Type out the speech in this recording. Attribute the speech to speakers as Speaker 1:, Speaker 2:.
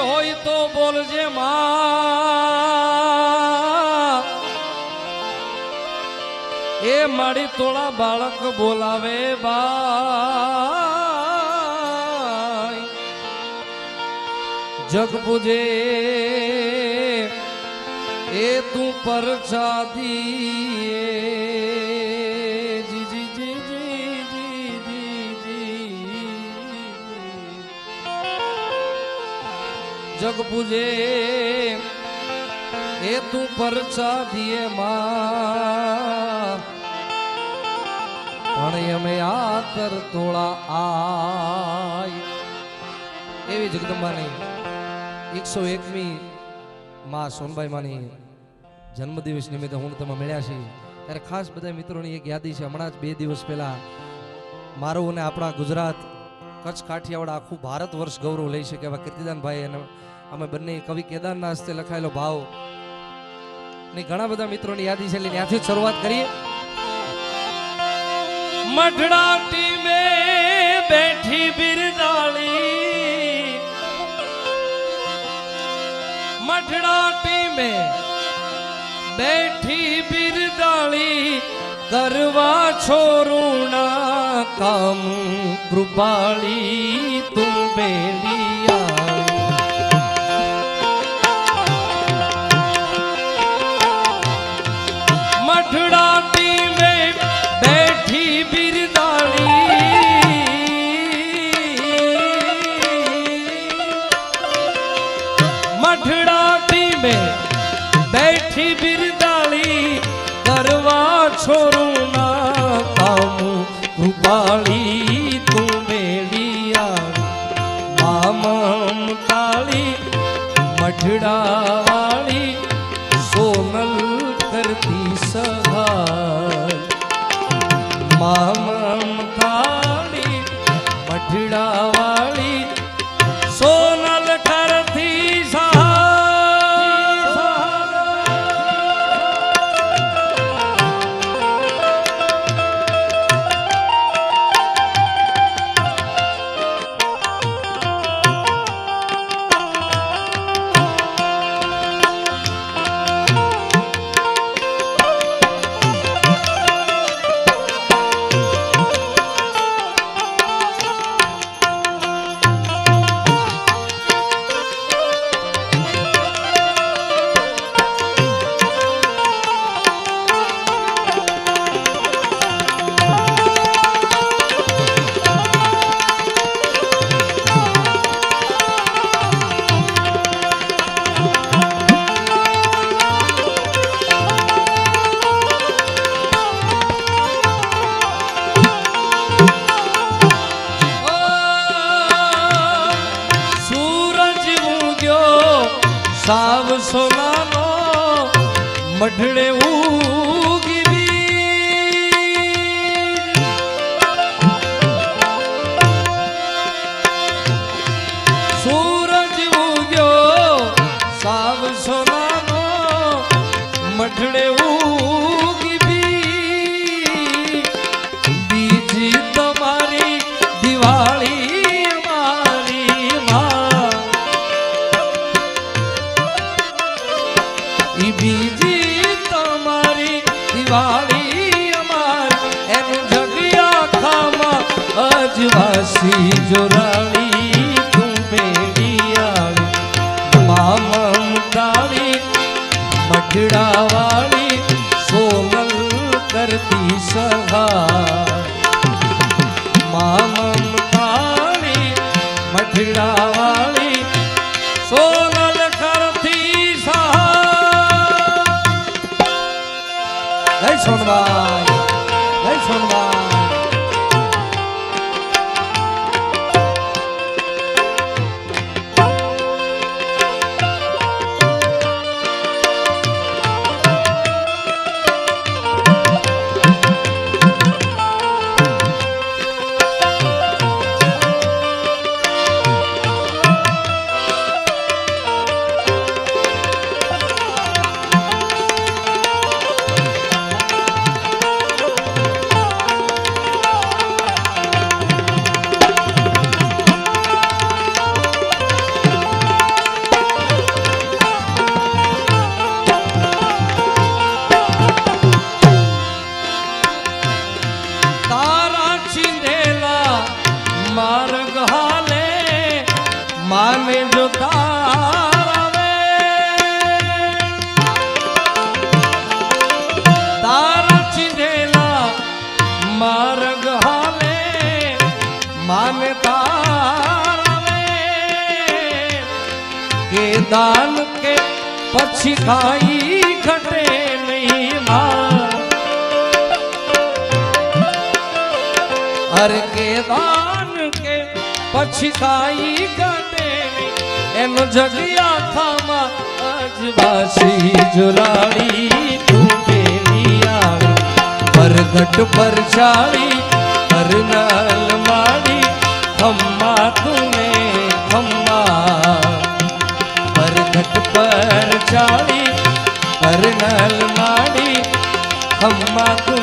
Speaker 1: હોય તો બોલજે માં. એ મારી તોળા બાળક બોલાવે બા જગ પૂજે એ તું પરસાદી જગ પૂજે, એ તું પરસાદીએ માં પણ અમે આતર તોળા આય. એવી જગદંબાની એકસો એકમી માં સોનભાઈ માની જન્મદિવસ નિમિત્તે હું તમે મળ્યા છીએ. ત્યારે ખાસ બધા મિત્રોની એક યાદી છે. હમણાં જ બે દિવસ પહેલા મારું અને આપણા ગુજરાત કચ્છ કાઠિયાવાડ આખું ભારત વર્ષ ગૌરવ લઈ શકે એવા કીર્તિદાનભાઈ અને અમે બંને કવિ કેદારના હસ્તે લખાયેલો ભાવ. ને ઘણા બધા મિત્રોની યાદી છે, એટલે ત્યાંથી શરૂઆત કરીએ. મઢડા ટીમે બેઠી બિરદાળી. મઢડા ટીમે બેઠી બિરદાળી. કરવા છોરુણા કામ કૃપાળી તું બેલિયા છોરું ના કામ કૃપાળી તું મેળિયા મામમ સાવ સોનાનો મઢડે ઉગી દિવાળી અમાર એનું જગ્યા ખામાં અજવાસી જોરાણી તું વાળી સોનલ કરતી સહા મામમ તાળી します。માને જોતા માર્ગ હાલે માનતારવે કે દાન કે પછી ખાઈ ઘટે નહીં માં અરે કે દાન કે પછી ખાઈ ઘટે એનો જગ્યા થામાં અજવાસી જુલાડી તૂટેલી આવે પરગટ પર ચાળી હરનલ માડી ખમ્મા તુને ખમ્મા. પરગટ પર ચાળી હરનલ માડી ખમ્મા ખમ્મા